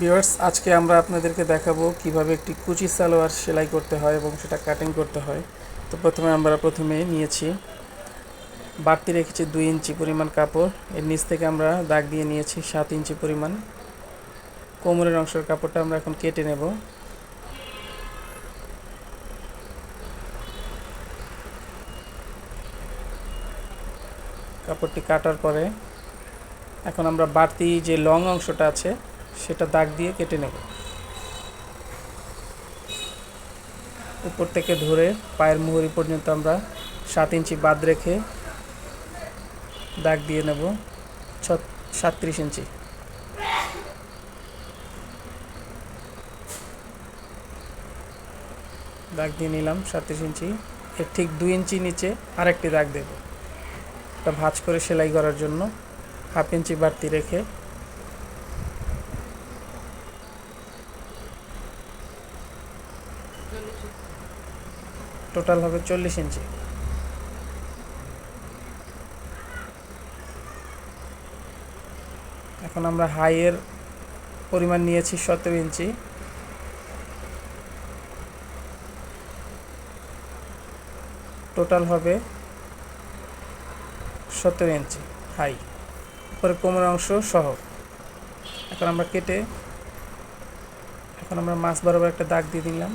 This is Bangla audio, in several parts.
ভিউয়ার্স, আজকে আমরা আপনাদেরকে দেখাবো কীভাবে একটি কুচি সালোয়ার সেলাই করতে হয় এবং সেটা কাটিং করতে হয়। তো প্রথমে আমরা প্রথমে নিয়েছি, বাড়তি রেখেছি দুই ইঞ্চি পরিমাণ কাপড়। এর নিচ থেকে আমরা দাগ দিয়ে নিয়েছি সাত ইঞ্চি পরিমাণ। কোমরের অংশের কাপড়টা আমরা এখন কেটে নেব। কাপড়টি কাটার পরে এখন আমরা বাড়তি যে লং অংশটা আছে সেটা দাগ দিয়ে কেটে নেব। উপর থেকে ধরে পায়ের মুহুরি পর্যন্ত আমরা সাত ইঞ্চি বাদ রেখে দাগ দিয়ে নেব, ছ সাতত্রিশ ইঞ্চি। দাগ দিয়ে নিলাম সাতত্রিশ ইঞ্চি। এর ঠিক দুই ইঞ্চি নিচে আরেকটি দাগ দেব। এটা ভাঁজ করে সেলাই করার জন্য হাফ ইঞ্চি বাড়তি রেখে টোটাল হবে চল্লিশ ইঞ্চি। এখন আমরা হাইয়ের পরিমাণ নিয়েছি সতেরো ইঞ্চি। টোটাল হবে সতেরো ইঞ্চি হাই উপরে কোমর অংশ সহ। এখন আমরা কেটে, এখন আমরা মাছ বরাবর একটা দাগ দিয়ে দিলাম।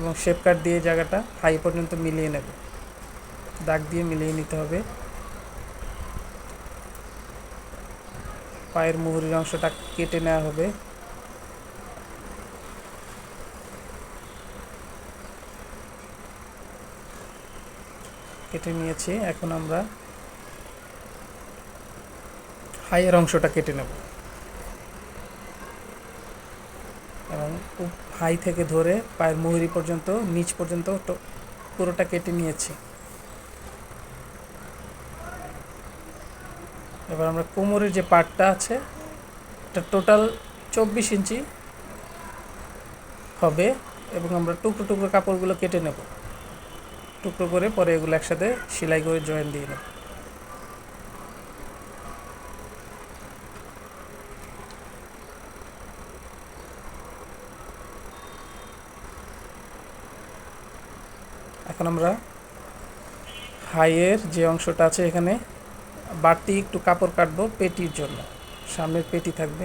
এবং শেপ কাট দিয়ে জায়গাটা হাই পর্যন্ত মিলিয়ে নেব। দাগ দিয়ে মিলিয়ে নিতে হবে। পায়ের মুহুরির অংশটা কেটে নেওয়া হবে। কেটে নিয়েছি। এখন আমরা হাইয়ের অংশটা কেটে নেব। এবং হাই থেকে ধরে পায়ের মুহুরি পর্যন্ত, নিচ পর্যন্ত পুরোটা কেটে নিয়েছি। এবার আমরা কোমরের যে পার্টটা আছে, এটা টোটাল চব্বিশ ইঞ্চি হবে এবং আমরা টুকরো টুকরো কাপড়গুলো কেটে নেব। টুকরো করে পরে এগুলো একসাথে সেলাই করে জয়েন দিয়ে নেব। এখন আমরা হাইয়ের যে অংশটা আছে এখানে বাড়তি একটু কাপড় কাটবো পেটির জন্য। সামনের পেটি থাকবে।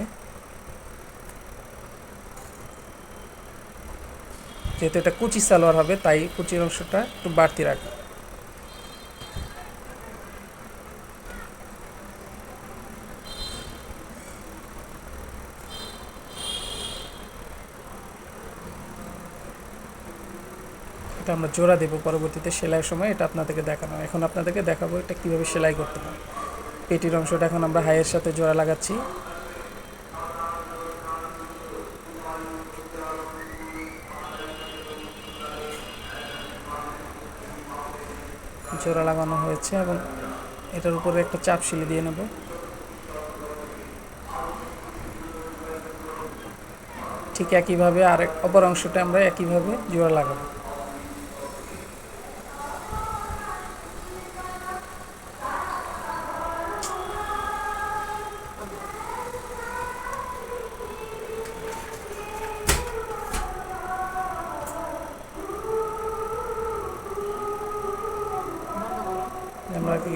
যেহেতু এটা কুচি সালোয়ার হবে, তাই কুচির অংশটা একটু বাড়তি রাখব। এটা আমরা জোড়া দেবো পরবর্তীতে সেলাইয়ের সময়, এটা আপনাদেরকে দেখানো। এখন আপনাদেরকে দেখাবো এটা কীভাবে সেলাই করতে হয়। পেটির অংশটা এখন আমরা হাইয়ের সাথে জোড়া লাগাচ্ছি। জোড়া লাগানো হয়েছে এবং এটার উপরে একটা চাপ সিলি দিয়ে নেব। ঠিক একইভাবে আরেক অপর অংশটা আমরা একইভাবে জোড়া লাগাবো।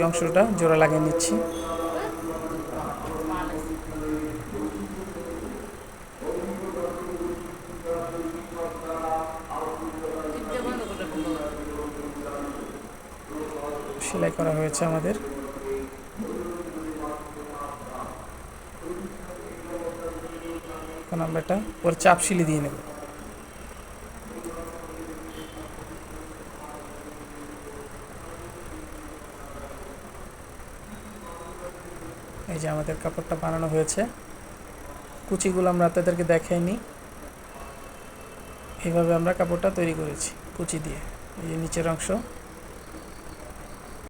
অংশটা জোড়া লাগিয়ে নিচ্ছি। সেলাই করা হয়েছে আমাদের। এখন আমরা এটা ওর চাপ সিলি দিয়ে নেব। এই যে আমাদের কাপড়টা বানানো হয়েছে। কুচিগুলো আমরা আপনাদেরকে দেখাইনি। এইভাবে আমরা কাপড়টা তৈরি করেছি, কুচি দিয়ে, এই যে নিচের অংশ।